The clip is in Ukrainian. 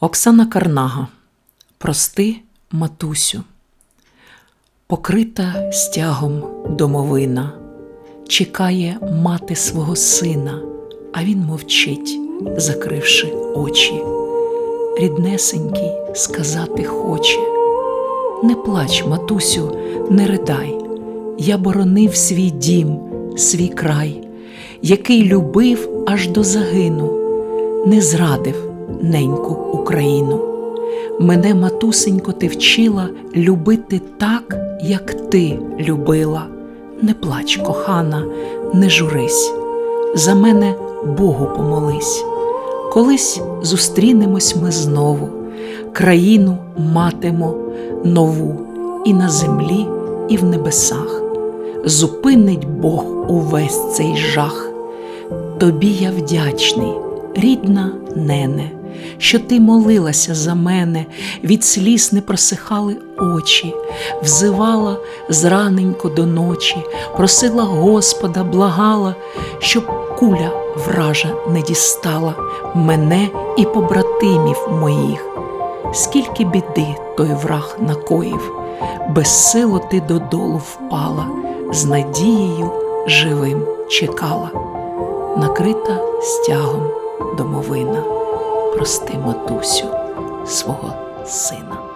Оксана Карнага. Прости, матусю. Покрита стягом домовина, чекає мати свого сина, а він мовчить, закривши очі. Ріднесенький сказати хоче. Не плач, матусю, не ридай. Я боронив свій дім, свій край, який любив аж до загину, не зрадив неньку Україну. Мене, матусенько, ти вчила любити так, як ти любила. Не плач, кохана, не журись. За мене Богу помолись. Колись зустрінемось ми знову, країну матимо нову і на землі, і в небесах. Зупинить Бог увесь цей жах. Тобі я вдячний, рідна нене, що ти молилася за мене, від сліз не просихали очі, взивала зраненько до ночі, просила Господа, благала, щоб куля вража не дістала мене і побратимів моїх. Скільки біди той враг накоїв, безсило ти додолу впала, з надією живим чекала. Накрита стягом домовина, прости матусю свого сина.